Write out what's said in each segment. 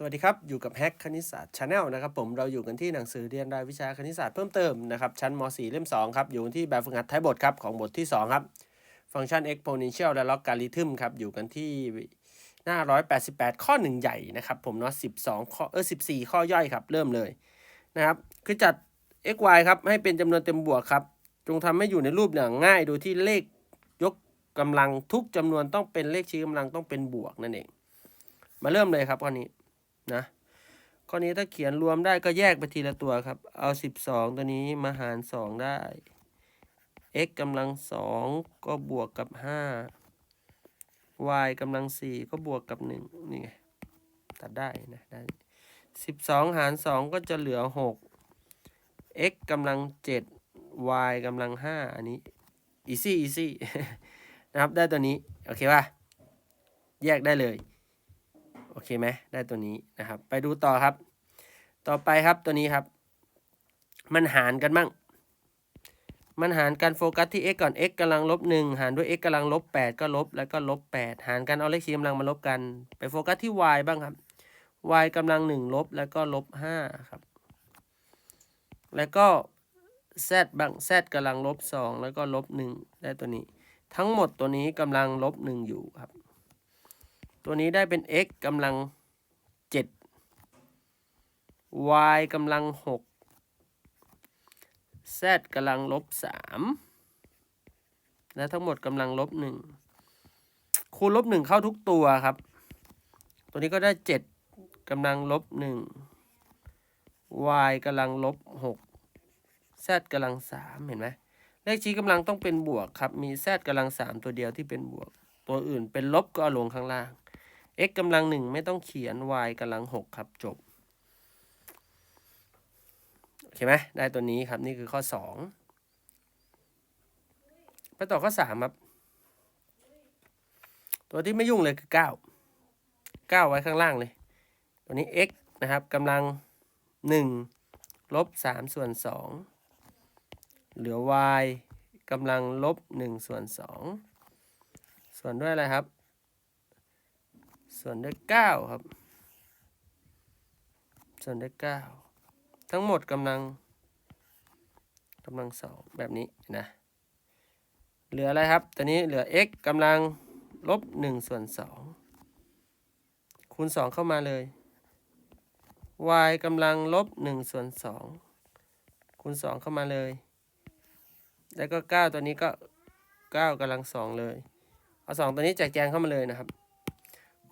สวัสดีครับ อยู่กับแฮกคณิตศาสตร์ชาแนลนะครับผมเราอยู่กันที่หนังสือเรียนรายวิชาคณิตศาสตร์เพิ่มเติมนะครับชั้นม .4 เล่ม 2 ครับ อยู่กันที่แบบฝึกหัดท้ายบทครับ ของบทที่ 2 ครับ ฟังก์ชัน exponential และ logarithm ครับ อยู่กันที่หน้า 188 ข้อ 1 ใหญ่นะครับผมเนาะ12 ข้อเออ14 ข้อย่อยครับ เริ่มเลยนะครับคือจัด x y ครับ ให้เป็นจำนวนเต็มบวกครับ จงทำให้อยู่ในรูปอย่างง่าย โดยที่เลขยกกำลังทุกจำนวนต้องเป็นเลขชี้กำลังต้องเป็นบวกนั่นเองมาเริ่มเลยครับข้อนี้ นะข้อนี้ถ้าเขียนรวมได้ก็แยกไปทีละตัวครับ เอา 12 ตัวนี้มาหาร 2 ได้ x กำลัง 2 ก็บวกกับ 5 y กำลัง 4 ก็บวกกับ 1 นี่ไง ตัดได้นะได้ 12 หาร 2 ก็จะเหลือ 6 x กำลัง 7 y กำลัง 5 อันนี้ easy easy นะครับ ได้ตัวนี้ โอเคป่ะ แยกได้เลย อเคไหมได้ตัวนี้นะครับ ไปดูต่อครับ ต่อไปครับตัวนี้ครับ มันหารกันบ้างมันหารกันโฟกัสที่ x ก่อน x กำลังลบ1หารด้วย x กำลังลบ8ก็ลบแล้วก็ลบ8หารกันเอาเลขชี้กำลังมาลบกัน ไปโฟกัสที่ y บ้างครับ y กำลัง1ลบแล้วก็ลบ5ครับ แล้วก็ z บ้าง z กำลังลบ2แล้วก็ลบ1ได้ตัวนี้ ทั้งหมดตัวนี้กำลังลบ1อยู่ครับ ตัวนี้ได้เป็น x กำลัง 7 y กำลัง 6 z กำลังลบ 3 และทั้งหมดกำลังลบ 1 คูณลบ 1 เข้าทุกตัวครับ ตัวนี้ก็ได้ 7กำลังลบ 1 y กำลังลบ 6 z กำลัง 3 เห็นไหมเลขชี้กำลังต้องเป็นบวกครับ มี z กำลัง 3 ตัวเดียวที่เป็นบวก ตัวอื่นเป็นลบก็ลงข้างล่าง x กำลังหนึ่งไม่ต้องเขียน y กำลังหกครับจบโอเคไหมได้ตัวนี้ครับนี่คือข้อสองไปต่อข้อสามครับ ตัวที่ไม่ยุ่งเลยคือเก้าเก้าไว้ข้างล่างเลย ตัวนี้ x นะครับกำลังหนึ่งลบสามส่วนสองเหลือ y กำลังลบหนึ่งส่วนสองส่วนด้วยอะไรครับ ส่วนด้วยเก้าครับ ส่วนด้วยเก้าทั้งหมดกำลังกำลังสองแบบนี้นะ เหลืออะไรครับ ตัวนี้เหลือ x กำลังลบหนึ่งส่วนสองคูณสองเข้ามาเลย y กำลังลบหนึ่งส่วนสองคูณสองเข้ามาเลย แล้วก็เก้าตัวนี้ก็เก้ากำลังสองเลย เอาสองตัวนี้แจกแจงเข้ามาเลยนะครับ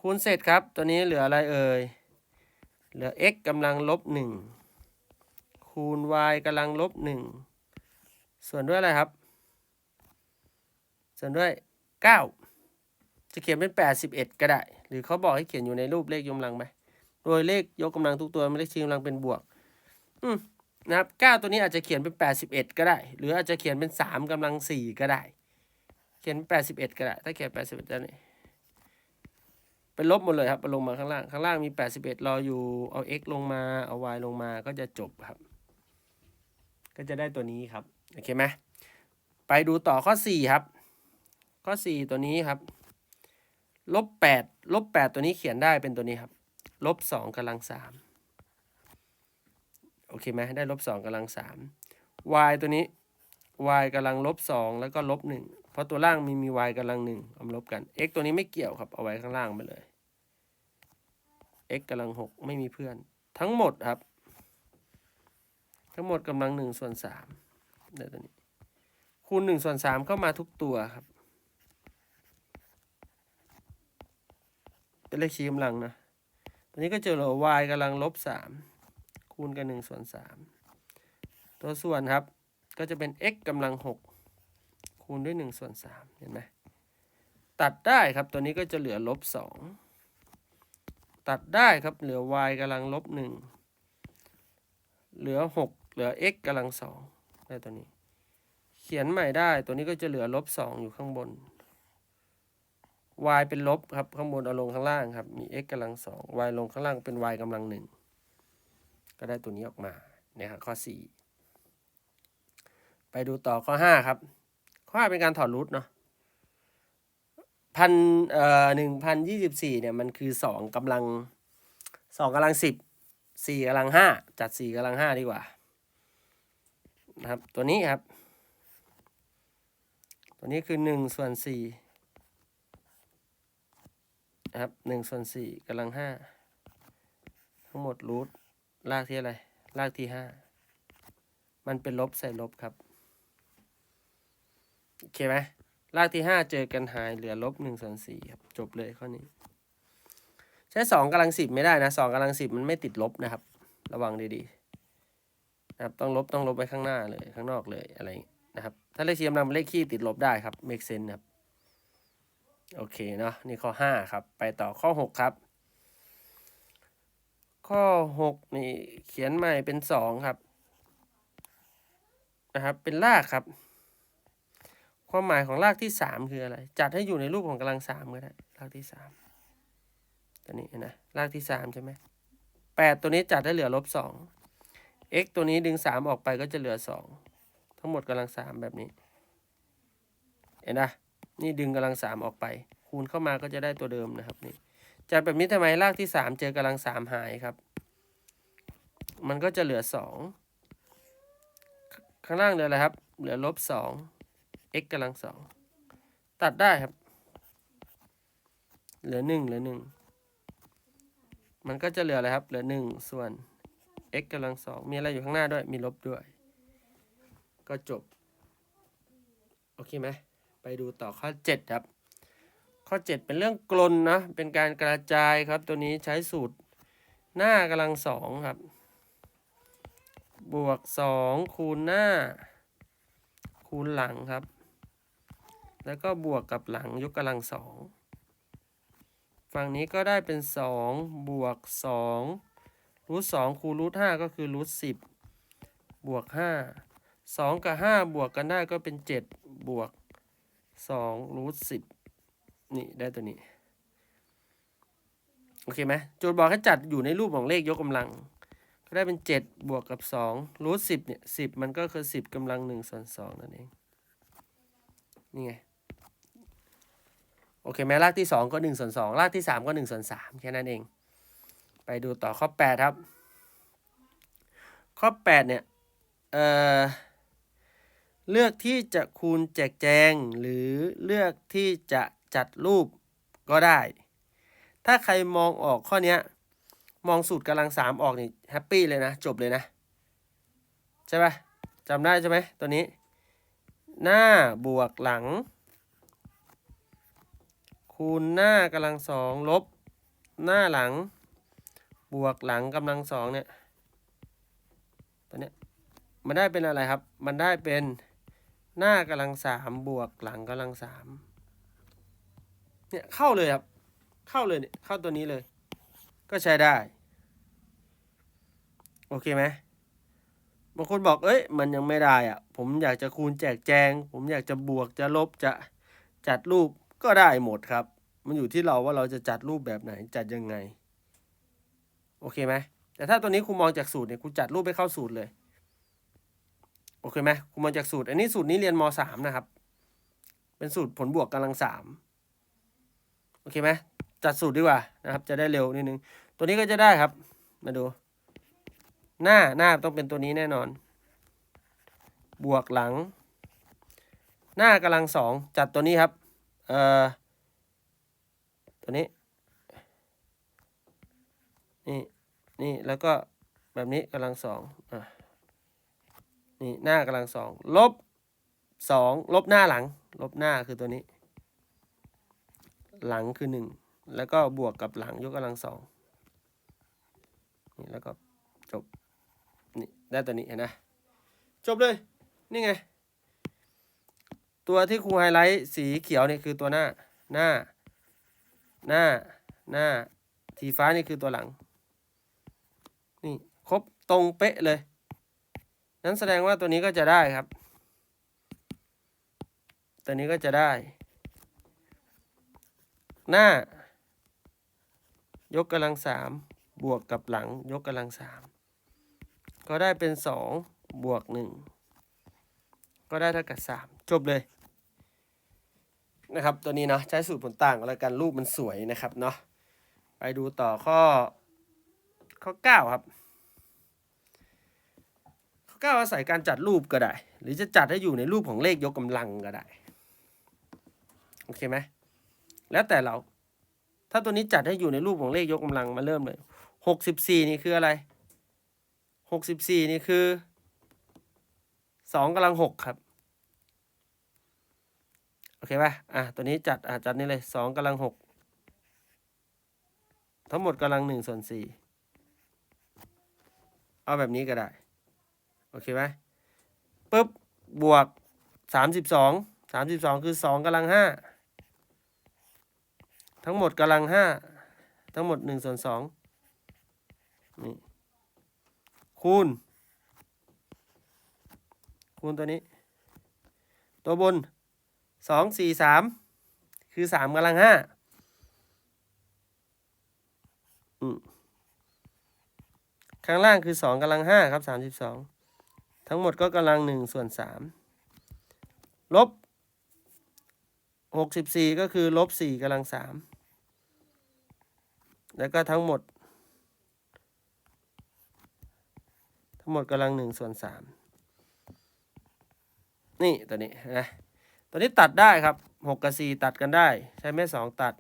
คูณเสร็จครับ ตัวนี้เหลืออะไรเอ่ย เหลือ x กำลังลบหนึ่งคูณ y กำลังลบหนึ่งส่วนด้วยอะไรครับ ส่วนด้วย 9 จะเขียนเป็น 81 ก็ได้ หรือเขาบอกให้เขียนอยู่ในรูปเลขยกกำลังไหมโดยเลขยกกำลังทุกตัวไม่เลขชี้กำลังเป็นบวก อืมนะครับ9ตัวนี้อาจจะเขียนเป็น 81 ก็ได้ หรืออาจจะเขียนเป็น 3กำลัง4ก็ได้ เขียนเป็น81 ก็ได้ ถ้าเขียน81ได้นี่ เป็นลบหมดเลยครับลงมาข้างล่าง ข้างล่างมี 81 รออยู่ เอา x ลงมา เอา y ลงมา ก็จะจบครับ ก็จะได้ตัวนี้ครับ โอเคไหม ไปดูต่อข้อ 4 ครับ ข้อ 4 ตัวนี้ครับ ลบ 8 ลบ 8 ตัวนี้เขียนได้เป็นตัวนี้ครับ ลบ2กำลัง3โอเคไหม ได้ลบ2กำลัง3 y ตัวนี้ y กำลังลบ2แล้วก็ลบ1 เพราะตัวล่างมีมี y กำลัง1เอามาลบกัน x ตัวนี้ไม่เกี่ยวครับ เอาไว้ข้างล่างไปเลย x กำลัง6ไม่มีเพื่อน ทั้งหมดครับ ทั้งหมดกำลัง1ส่วน3ได้ตัวนี้ คูณ1ส่วน3เข้ามาทุกตัวครับ เป็นเลขชี้กำลังนะ ตัวนี้ก็เจอเหลือ y กำลังลบ3คูณกัน1ส่วน3ตัวส่วนครับก็จะเป็น x กำลัง6 คูณด้วย1ส่วน3เห็นไหมตัดได้ครับตัวนี้ก็จะเหลือลบ2ตัดได้ครับเหลือ y กำลังลบ1เหลือ 6 เหลือ x กำลัง2ได้ตัวนี้ เขียนใหม่ได้ตัวนี้ก็จะเหลือลบ2อยู่ข้างบน y เป็นลบครับข้างบนเอาลงข้างล่างครับมี x กำลังสอง y ลงข้างล่างเป็น y กำลังหนึ่งก็ได้ตัวนี้ออกมาเนี่ยครับข้อ 4 ไปดูต่อข้อ 5 ครับ ข้อ5เป็นการถอดรูทเนาะพันเอ่อหนึ่งพันยี่สิบสี่เนี่ยมันคือสองกำลังสองกำลังสิบสี่กำลังห้าจัดสี่กำลังห้าดีกว่านะครับตัวนี้ครับ ตัวนี้คือหนึ่งส่วนสี่นะครับหนึ่งส่วนสี่กำลังห้าทั้งหมดรูทลากที่อะไรลากที่ห้ามันเป็นลบใส่ลบครับ โอเคไหมลากที่ห้าเจอกันหายเหลือลบหนึ่งส่วนสี่ครับจบเลยข้อนี้ ใช้สองกำลังสิบไม่ได้นะสองกำลังสิบมันไม่ติดลบนะครับ ระวังดีๆนะครับต้องลบต้องลบไว้ข้างหน้าเลยข้างนอกเลยอะไรนะครับ ถ้าเลขชี้กำลังเป็นเลขคี่ติดลบได้ครับ make sense ครับโอเคเนาะนี่ข้อห้าครับ ไปต่อข้อหกครับ ข้อหกนี่เขียนใหม่เป็นสองครับนะครับ เป็นรากครับ ความหมายของรากที่สามคืออะไร จัดให้อยู่ในรูปของกำลังสามก็ได้รากที่สามตัวนี้นะรากที่สามใช่ไหมแปดตัวนี้จัดให้เหลือลบสอง x ตัวนี้ดึงสามออกไปก็จะเหลือสองทั้งหมดกำลังสามแบบนี้ เห็นนะนี่ดึงกำลังสามออกไป คูณเข้ามาก็จะได้ตัวเดิมนะครับนี่จัดแบบนี้ทำไมรากที่สามเจอกำลังสามหายครับ มันก็จะเหลือสองข้างล่างเหลืออะไรครับ เหลือลบสอง x กำลังสองตัดได้ครับ เหลือหนึ่งเหลือหนึ่งมันก็จะเหลืออะไรครับ เหลือหนึ่งส่วน x กำลังสองมีอะไรอยู่ข้างหน้าด้วย มีลบด้วย ก็จบ โอเคไหมไปดูต่อข้อ 7 ครับ ข้อ 7 เป็นเรื่องกลนนะ เป็นการกระจายครับ ตัวนี้ใช้สูตรหน้ากำลังสองครับ บวก 2 คูณหน้า คูณหลังครับ แล้วก็บวกกับหลังยกกำลังสองฝั่งนี้ก็ได้เป็น 2 บวก2รูทสองคูณรูทห้าก็คือรูทสิบบวกห้าสองกับห้าบวกกันได้ก็เป็นเจ็ดบวกสองรูทสิบนี่ได้ตัวนี้โอเคไหมโจทย์บอกให้จัดอยู่ในรูปของเลขยกกำลัง ก็ได้เป็นเจ็ดบวกกับสองรูทสิบเนี่ยสิบมันก็คือสิบกำลังหนึ่งส่วนสองนั่นเอง นี่ไง โอเคไหมรากที่สองก็หนึ่งส่วนสองรากที่สามก็หนึ่งส่วนสามแค่นั้นเอง ไปดูต่อข้อแปดครับ ข้อแปดเนี่ยเอ่อเลือกที่จะคูณแจกแจง หรือเลือกที่จะจัดรูปก็ได้ ถ้าใครมองออกข้อนี้มองสูตรกำลังสามออกนี่แฮปปี้เลยนะ จบเลยนะ ใช่ปะจำได้ใช่ไหมตัวนี้ หน้าบวกหลัง คูณหน้ากำลังสองลบ หน้าหลัง บวกหลังกำลังสองเนี่ยตัวเนี้ยมันได้เป็นอะไรครับ มันได้เป็นหน้ากำลังสามบวกหลังกำลังสามเนี่ยเข้าเลยครับ เข้าเลยเนี่ยเข้าตัวนี้เลย ก็ใช้ได้ โอเคไหมบางคนบอกเอ้ยมันยังไม่ได้อะผมอยากจะคูณแจกแจง ผมอยากจะบวกจะลบจะจัดรูป ก็ได้หมดครับ มันอยู่ที่เราว่าเราจะจัดรูปแบบไหนจัดยังไง โอเคไหมแต่ถ้าตัวนี้คุณมองจากสูตรเนี่ยคุณจัดรูปไปเข้าสูตรเลย โอเคไหมคุณมองจากสูตร อันนี้สูตรนี้เรียนมสามนะครับ เป็นสูตรผลบวกกำลังสามโอเคไหมจัดสูตรดีกว่านะครับ จะได้เร็วนิดนึง ตัวนี้ก็จะได้ครับ มาดู หน้าหน้าต้องเป็นตัวนี้แน่นอน บวกหลัง หน้ากำลังสองจัดตัวนี้ครับ เอ่อตัวนี้ นี่ นี่ แล้วก็แบบนี้กำลังสองอะนี่หน้ากำลังสองลบสองลบหน้าหลัง ลบหน้าคือตัวนี้ หลังคือหนึ่งแล้วก็บวกกับหลังยกกำลังสองนี่แล้วก็จบนี่ได้ตัวนี้เห็นนะจบเลย นี่ไง ตัวที่ครูไฮไลท์สีเขียวนี่คือตัวหน้าหน้า หน้าหน้า สีฟ้านี่คือตัวหลัง นี่ครบตรงเป๊ะเลย นั้นแสดงว่าตัวนี้ก็จะได้ครับ ตัวนี้ก็จะได้ หน้า ยกกำลังสามบวกกับหลัง ยกกำลังสามก็ได้เป็นสองบวกหนึ่งก็ได้เท่ากับสามจบเลย นะครับ ตัวนี้เนาะใช้สูตรผลต่างอะไรกันรูปมันสวยนะครับเนาะไปดูต่อข้อ ข้อเก้าครับ ข้อเก้าอาศัยการจัดรูปก็ได้ หรือจะจัดให้อยู่ในรูปของเลขยกกำลังก็ได้ โอเคไหมแล้วแต่เรา ถ้าตัวนี้จัดให้อยู่ในรูปของเลขยกกำลังมาเริ่มเลยหกสิบสี่นี่คืออะไรหกสิบสี่นี่คือสองกำลังหกครับ โอเคป่ะอะตัวนี้จัดอะจัดนี่เลยสองกำลังหกทั้งหมดกำลังหนึ่งส่วนสี่เอาแบบนี้ก็ได้ โอเคไหมปุ๊บบวกสามสิบสองสามสิบสองคือสองกำลังห้าทั้งหมดกำลังห้าทั้งหมดหนึ่งส่วนสองนี่คูณ คูณตัวนี้ ตัวบน สองสี่สามคือสามกำลังห้าข้างล่างคือสองกำลังห้าครับสามสิบสองทั้งหมดก็กำลังหนึ่งส่วนสามลบหกสิบสี่ก็คือลบสี่กำลังสามแล้วก็ทั้งหมด ทั้งหมดกำลังหนึ่งส่วนสามนี่ตัวนี้นะ ตัวนี้ตัดได้ครับหกกับสี่ตัดกันได้ ใช้แม่สองตัด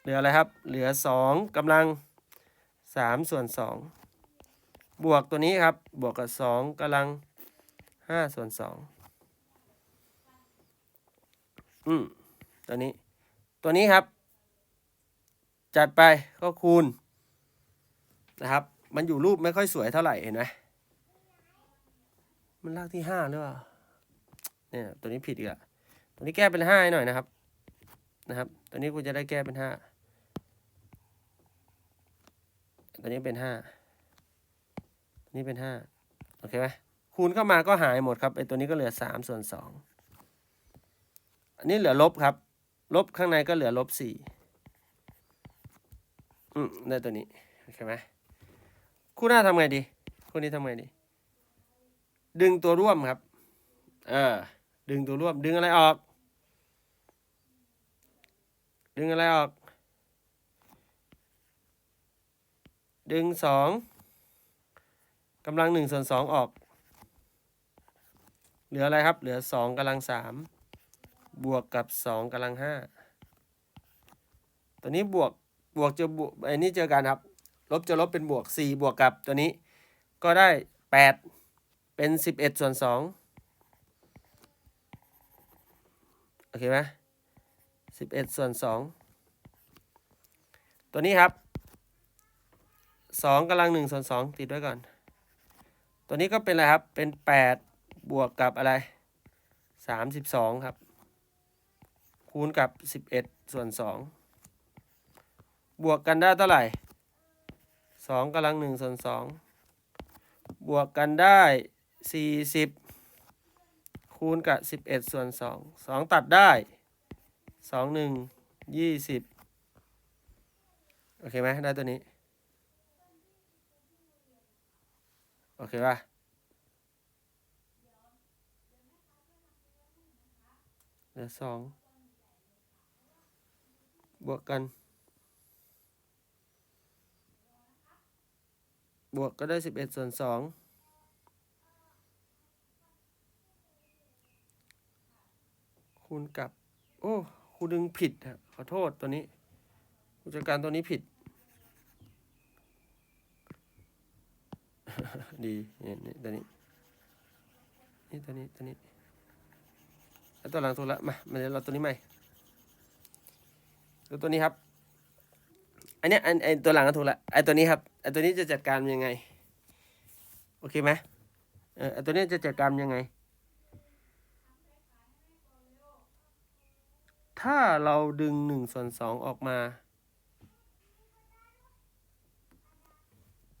เหลืออะไรครับ เหลือสองกำลังสามส่วนสองบวกตัวนี้ครับ บวกกับสองกำลังห้าส่วนสองอืมตัวนี้ ตัวนี้ครับ จัดไปก็คูณนะครับ มันอยู่รูปไม่ค่อยสวยเท่าไหร่เห็นไหมมันลากที่ห้าหรือเปล่า เนี่ยตัวนี้ผิดอีกอะตัวนี้แก้เป็นห้าหน่อยนะครับ นะครับ ตัวนี้กูจะได้แก้เป็นห้าตัวนี้เป็นห้านี้เป็นห้าโอเคไหมคูณเข้ามาก็หายหมดครับไอตัวนี้ก็เหลือสามส่วนสองอันนี้เหลือลบครับ ลบข้างในก็เหลือลบสี่อืมได้ตัวนี้โอเคไหมคู่หน้าทำไงดี คู่นี้ทำไงดี ดึงตัวร่วมครับ เออ ดึงตัวร่วม ดึงอะไรออก ดึงอะไรออก ดึงสองกำลังหนึ่งส่วนสองออก เหลืออะไรครับ เหลือสองกำลังสามบวกกับสองกำลังห้าตัวนี้บวกบวกจะบวกไอ้นี่เจอกันครับ ลบจะลบเป็นบวกสี่บวกกับตัวนี้ ก็ได้แปดเป็นสิบเอ็ดส่วนสอง โอเคไหมสิบเอ็ดส่วนสองตัวนี้ครับสองกำลังหนึ่งส่วนสองติดไว้ก่อน ตัวนี้ก็เป็นอะไรครับ เป็นแปดบวกกับอะไรสามสิบสองครับ คูณกับสิบเอ็ดส่วนสองบวกกันได้เท่าไหร่สองกำลังหนึ่งส่วนสองบวกกันได้สี่สิบ คูณกับสิบเอ็ดส่วนสองสองตัดได้สองหนึ่งยี่สิบโอเคไหมได้ตัวนี้ โอเคป่ะเหลือสองบวกกัน บวกก็ได้สิบเอ็ดส่วนสอง คูณกับ โอ้ครูดึงผิดอะขอโทษตัวนี้ผู้จัดการตัวนี้ผิด ดีนี่นี่ตัวนี้นี่ตัวนี้ตัวนี้แล้วตัวหลังถูกละมามาเดี๋ยวเราตัวนี้ใหม่ดูตัวนี้ครับอันเนี้ยอันไอตัวหลังก็ถูกละไอตัวนี้ครับไอตัวนี้จะจัดการยังไง โอเคไหมเออไอตัวนี้จะจัดการยังไง ถ้าเราดึงหนึ่งส่วนสองออกมา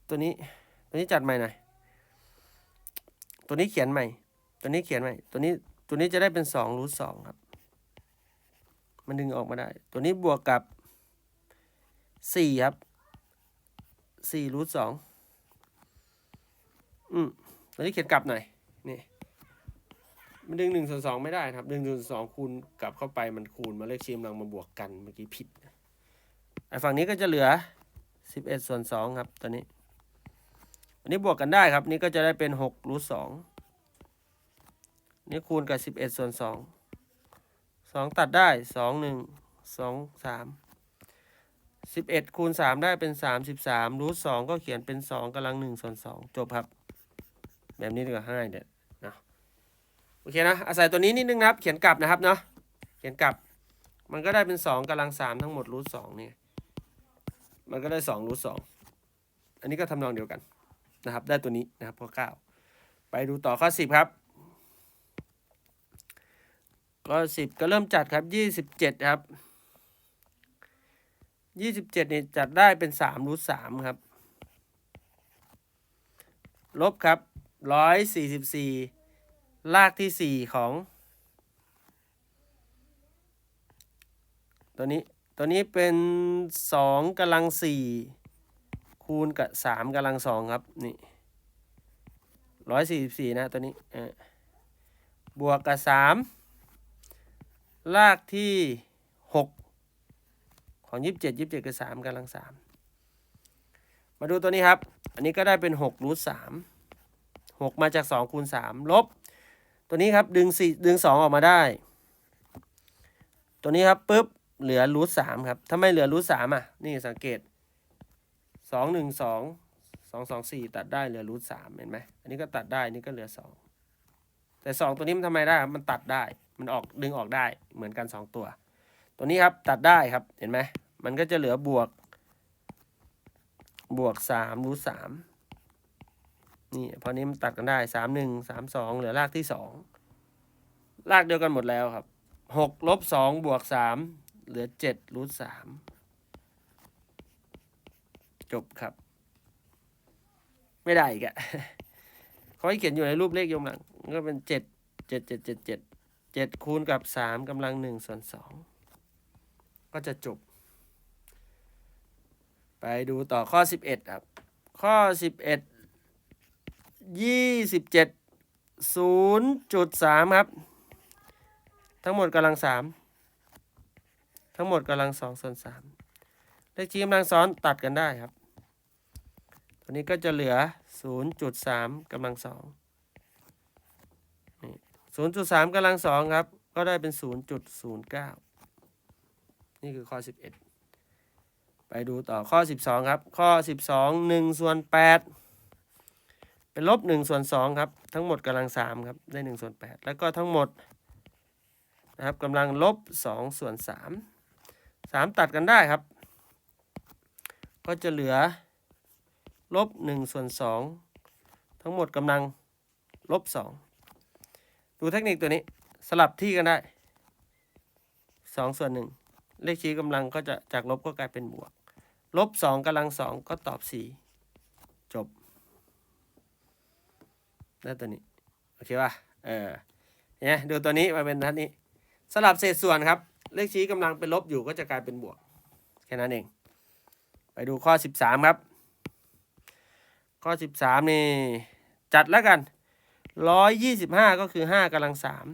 ตัวนี้ตัวนี้จัดใหม่หน่อยตัวนี้เขียนใหม่ ตัวนี้เขียนใหม่ ตัวนี้ตัวนี้จะได้เป็นสองรูทสองครับ มันดึงออกมาได้ ตัวนี้บวกกับสี่ครับสี่รูทสองอืมตัวนี้เขียนกลับหน่อยนี่ มันดึงหนึ่งส่วนสองไม่ได้ครับดึงหนึ่งส่วนสองคูณกลับเข้าไปมันคูณมาเลขชีมกำลังมาบวกกันเมื่อกี้ผิดไอ้ฝั่งนี้ก็จะเหลือสิบเอ็ดส่วนสองครับตัวนี้อันนี้บวกกันได้ครับ นี่ก็จะได้เป็นหกรูทสองนี่คูณกับสิบเอ็ดส่วนสองสองตัดได้สองหนึ่งสองสามสิบเอ็ดคูณสามได้เป็นสามสิบสามรูทสองก็เขียนเป็นสองกำลังหนึ่งส่วนสองจบครับ แบบนี้ดีกว่าง่ายเด็ด โอเคนะอาศัยตัวนี้นิดนึงนะครับ เขียนกลับนะครับเนาะเขียนกลับ มันก็ได้เป็นสองกำลังสามทั้งหมดรูทสองเนี่ยมันก็ได้สองรูทสองอันนี้ก็ทำนองเดียวกันนะครับ ได้ตัวนี้นะครับข้อเก้าไปดูต่อข้อสิบครับข้อสิบก็เริ่มจัดครับยี่สิบเจ็ดครับยี่สิบเจ็ดนี่ยจัดได้เป็นสามรูทสามครับ ลบครับร้อยสี่สิบสี่ ลากที่สี่ของ ตัวนี้ตัวนี้เป็นสองกำลังสี่คูณกับสามกำลังสองครับนี่ร้อยสี่สิบสี่นะตัวนี้บวกกับสามลากที่หกของยี่สิบเจ็ดยี่สิบเจ็ดกับสามกำลังสามมาดูตัวนี้ครับ อันนี้ก็ได้เป็นหกรูทสามหกมาจากสองคูณสามลบ ตัวนี้ครับดึงสี่ดึงสองออกมาได้ ตัวนี้ครับปุ๊บเหลือรูทสามครับถ้าไม่เหลือรูทสามอะ นี่สังเกตสองหนึ่งสองสองสองสี่ตัดได้เหลือรูทสามเห็นไหมอันนี้ก็ตัดได้นี่ก็เหลือสองแต่สองตัวนี้มันทำไมได้ครับมันตัดได้มันออกดึงออกได้เหมือนกันสองตัว ตัวนี้ครับตัดได้ครับเห็นไหมมันก็จะเหลือบวก บวกสามรูทสาม นี่พอนี้มันตัดกันได้สามหนึ่งสามสองเหลือรากที่สองรากเดียวกันหมดแล้วครับหกลบสองบวกสามเหลือเจ็ดรูทสามจบครับ ไม่ได้อีกอะเขาให้เขียนอยู่ในรูปเลขยมหลังก็เป็นเจ็ดเจ็ดเจ็ดเจ็ดเจ็ดเจ็ดคูณกับสามกำลังหนึ่งส่วนสองก็จะจบ ไปดูต่อข้อสิบเอ็ดครับ ข้อสิบเอ็ด ยี่สิบเจ็ดศูนย์จุดสามครับ ทั้งหมดกำลังสามทั้งหมดกำลังสองส่วนสามเลขชี้กำลังซ้อนตัดกันได้ครับ ตัวนี้ก็จะเหลือศูนย์จุดสามกำลังสองศูนย์จุดสามกำลังสองครับ ก็ได้เป็นศูนย์จุดศูนย์เก้านี่คือข้อสิบเอ็ดไปดูต่อข้อสิบสองครับ ข้อสิบสองหนึ่งส่วนแปด เป็นลบหนึ่งส่วนสองครับ ทั้งหมดกำลังสามครับ ได้หนึ่งส่วนแปดแล้วก็ทั้งหมดนะครับกำลังลบสองส่วนสามสามตัดกันได้ครับ ก็จะเหลือลบหนึ่งส่วนสองทั้งหมดกำลังลบสองดูเทคนิคตัวนี้สลับที่กันได้สองส่วนหนึ่งเลขชี้กำลังก็จะจากลบก็กลายเป็นบวก ลบสองกำลังสองก็ตอบสี่จบ ได้ตัวนี้โอเคป่ะเออเนี่ยดูตัวนี้มาเป็นท่านนี้ สลับเศษส่วนครับ เลขชี้กำลังเป็นลบอยู่ก็จะกลายเป็นบวก แค่นั้นเอง ไปดูข้อสิบสามครับ ข้อสิบสามนี่ จัดแล้วกันร้อยยี่สิบห้าก็คือห้ากำลังสาม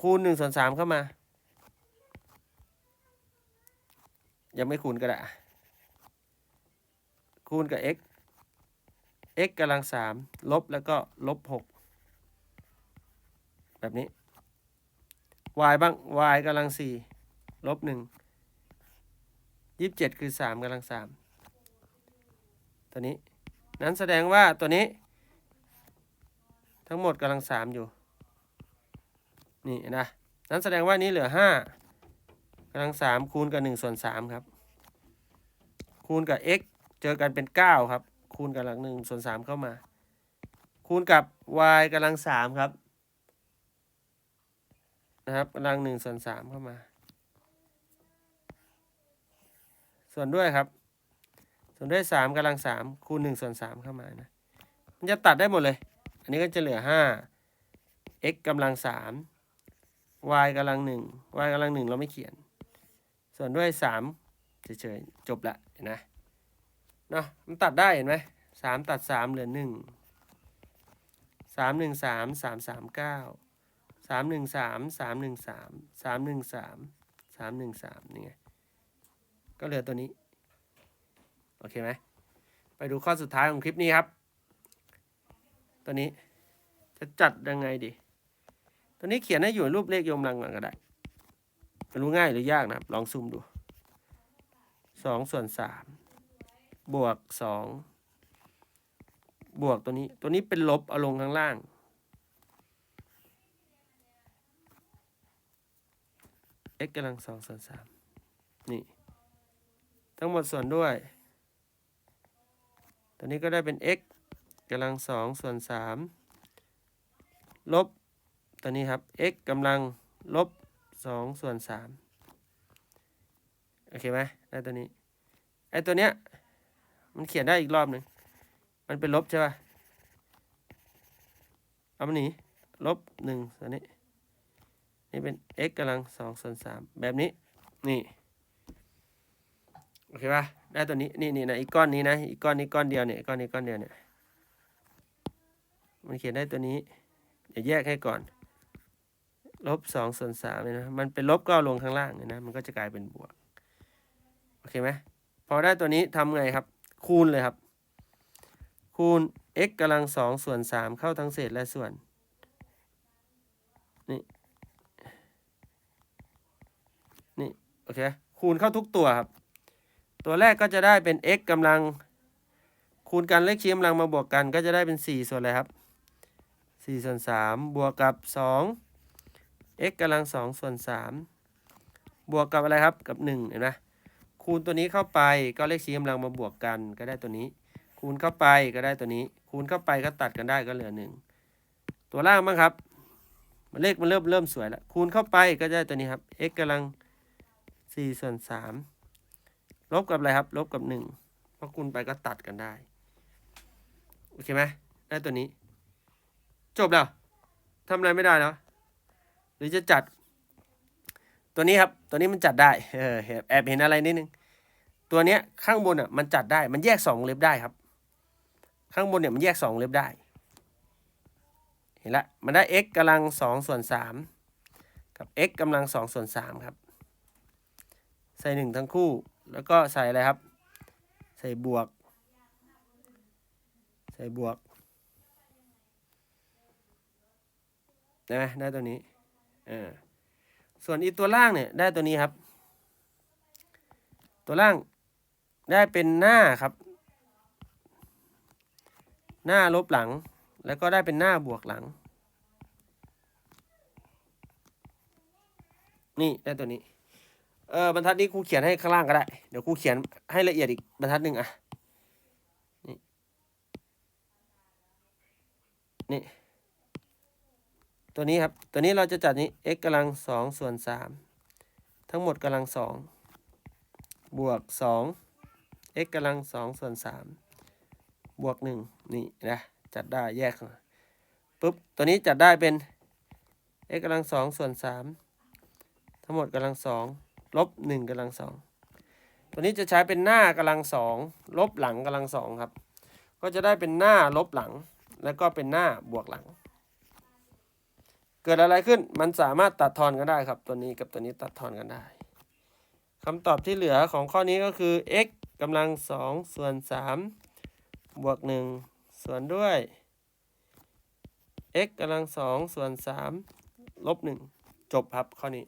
คูณหนึ่งส่วนสามเข้ามา ยังไม่คูณก็ได้คูณกับ x x กำลังสามลบแล้วก็ลบหกแบบนี้ y บ้าง y กำลังสี่ลบหนึ่งยี่สิบเจ็ดคือสามกำลังสามตัวนี้ นั้นแสดงว่าตัวนี้ ทั้งหมดกำลังสามอยู่ นี่นะ นั้นแสดงว่านี้เหลือห้ากำลังสามคูณกับหนึ่งส่วนสามครับ คูณกับ x เจอกันเป็นเก้าครับ คูณกับหลักหนึ่งส่วนสามเข้ามา คูณกับ y กำลังสามครับนะครับกำลังหนึ่งส่วนสามเข้ามา ส่วนด้วยครับ ส่วนด้วยสามกำลังสามคูณหนึ่งส่วนสามเข้ามานะมันจะตัดได้หมดเลย อันนี้ก็จะเหลือห้า x กำลังสาม y กำลังหนึ่ง y กำลังหนึ่งเราไม่เขียน ส่วนด้วยสามเฉยๆจบละเห็นไหม นาะมันตัดได้เห็นไหมสามตัดสามเหลือหนึ่งสามหนึ่งสามสามสามเก้าสามหนึ่งสามสามหนึ่งสามสามหนึ่งสามสามหนึ่งสามนี่ไงก็เหลือตัวนี้ โอเคไหมไปดูข้อสุดท้ายของคลิปนี้ครับ ตัวนี้จะจัดยังไงดี ตัวนี้เขียนให้อยู่รูปเลขโยมรังก่อนก็ได้ไม่รู้ง่ายหรือยากนะครับ ลองซูมดูสองส่วนสาม บวกสองบวกตัวนี้ตัวนี้เป็นลบเอาลงข้างล่าง x กำลังสองส่วนสามนี่ ทั้งหมดส่วนด้วย ตัวนี้ก็ได้เป็น x กำลังสองส่วนสามลบตัวนี้ครับ x กำลังลบสองส่วนสามโอเคไหมได้ตัวนี้ไอ้ตัวเนี้ย มันเขียนได้อีกรอบหนึ่ง มันเป็นลบใช่ป่ะ เอามันหนีลบหนึ่งตัวนี้ นี่เป็น x กำลังสองส่วนสามแบบนี้ นี่ โอเคป่ะ ได้ตัวนี้ นี่นี่นะ อีกก้อนนี้นะ อีกก้อนนี้ก้อนเดียวเนี่ย ก้อนนี้ก้อนเดียวเนี่ย มันเขียนได้ตัวนี้ เดี๋ยวแยกให้ก่อน ลบสองส่วนสามเนี่ยนะ มันเป็นลบก็ลงข้างล่างเนี่ยนะ มันก็จะกลายเป็นบวก โอเคไหมพอได้ตัวนี้ทำไงครับ คูณเลยครับ คูณ x กำลังสองส่วนสามเข้าทั้งเศษและส่วน นี่ นี่ โอเค คูณเข้าทุกตัวครับ ตัวแรกก็จะได้เป็น x กำลัง คูณกันเลขชี้กำลังมาบวกกันก็จะได้เป็น 4 ส่วนอะไรครับ4ส่วน3บวกกับ 2 x กำลัง2ส่วน3บวกกับอะไรครับกับ 1 เห็นไหม คูณตัวนี้เข้าไปก็เลขชี้กำลังมาบวกกันก็ได้ตัวนี้ คูณเข้าไปก็ได้ตัวนี้ คูณเข้าไปก็ตัดกันได้ก็เหลือ1ตัวล่างบ้างครับมันเลขมันเริ่มเริ่มสวยแล้วคูณเข้าไปก็ได้ตัวนี้ครับ x กำลัง4ส่วน3ลบกับอะไรครับ ลบกับ1พอคูณไปก็ตัดกันได้โอเคไหมได้ตัวนี้ จบแล้วทำอะไรไม่ได้แล้วหรือจะจัด ตัวนี้ครับตัวนี้มันจัดได้เออแอบเห็นอะไรนิดนึงตัวเนี้ยข้างบนอะมันจัดได้มันแยกสองเล็บได้ครับ ข้างบนเนี่ยมันแยกสองเล็บได้ เห็นละมันได้ x กำลังสองส่วนสามกับ x กำลังสองส่วนสามครับ ใส่หนึ่งทั้งคู่ แล้วก็ใส่อะไรครับ ใส่บวก ใส่บวกได้ไหมได้ตัวนี้เออ ส่วนอีตัวล่างเนี่ยได้ตัวนี้ครับ ตัวล่างได้เป็นหน้าครับ หน้าลบหลัง แล้วก็ได้เป็นหน้าบวกหลัง นี่ได้ตัวนี้เออบรรทัดนี้ครูเขียนให้ข้างล่างก็ได้ เดี๋ยวครูเขียนให้ละเอียดอีกบรรทัดหนึ่งอะ นี่ นี่ ตัวนี้ครับ ตัวนี้เราจะจัดนี้ x กำลังสองส่วนสามทั้งหมดกำลังสองบวกสอง x กำลังสองส่วนสามบวกหนึ่งนี่นะจัดได้แยกปุ๊บตัวนี้จัดได้เป็น x กำลังสองส่วนสามทั้งหมดกำลังสองลบหนึ่งกำลังสองตัวนี้จะใช้เป็นหน้ากำลังสองลบหลังกำลังสองครับ ก็จะได้เป็นหน้าลบหลัง แล้วก็เป็นหน้าบวกหลัง เกิดอะไรขึ้นมันสามารถตัดทอนกันได้ครับ ตัวนี้กับตัวนี้ตัดทอนกันได้คำตอบที่เหลือของข้อนี้ก็คือ x กำลังสองส่วนสามบวกหนึ่งส่วนด้วย x กำลังสองส่วนสามลบหนึ่งจบครับข้อนี้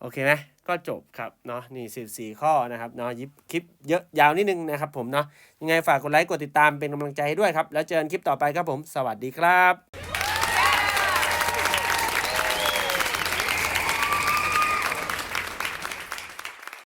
โอเคไหม ก็จบครับเนาะนี่ 14 ข้อนะครับเนาะยิบคลิปเยอะยาวนิดนึงนะครับผมเนาะยังไงฝากกดไลค์กดติดตามเป็นกำลังใจให้ด้วยครับ แล้วเจอกันคลิปต่อไปครับผม สวัสดีครับ